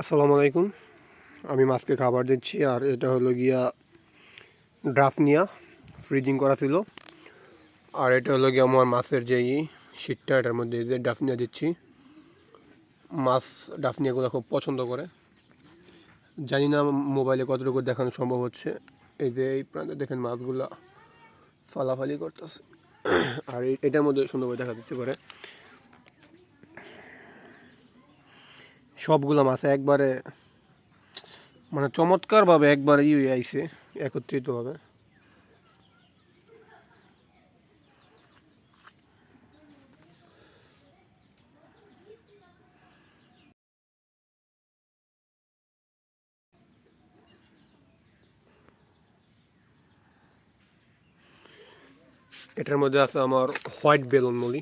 আসসালামু আলাইকুম। আমি মাছকে খাবার দিচ্ছি আর এটা হলো গিয়া ড্রাফনিয়া, ফ্রিজিং করা ছিল। আর এটা হলো গিয়া আমার মাছের যে শীতটা এটার মধ্যে যে ডাফনিয়া দিচ্ছি। মাছ ডাফনিয়াগুলো খুব পছন্দ করে। জানি না মোবাইলে কতটুকু দেখানো সম্ভব হচ্ছে। এই যে এই প্রান্তে দেখেন মাছগুলা ফালাফালি করতেছে। আর এটার মধ্যে সুন্দর করে দেখা দিচ্ছে করে সবগুলো মাছ একবারে মানে চমৎকারভাবে একবারে ইয়ে আইছে, একত্রিতভাবে। এটার মধ্যে আছে আমার হোয়াইট বেলুন মলি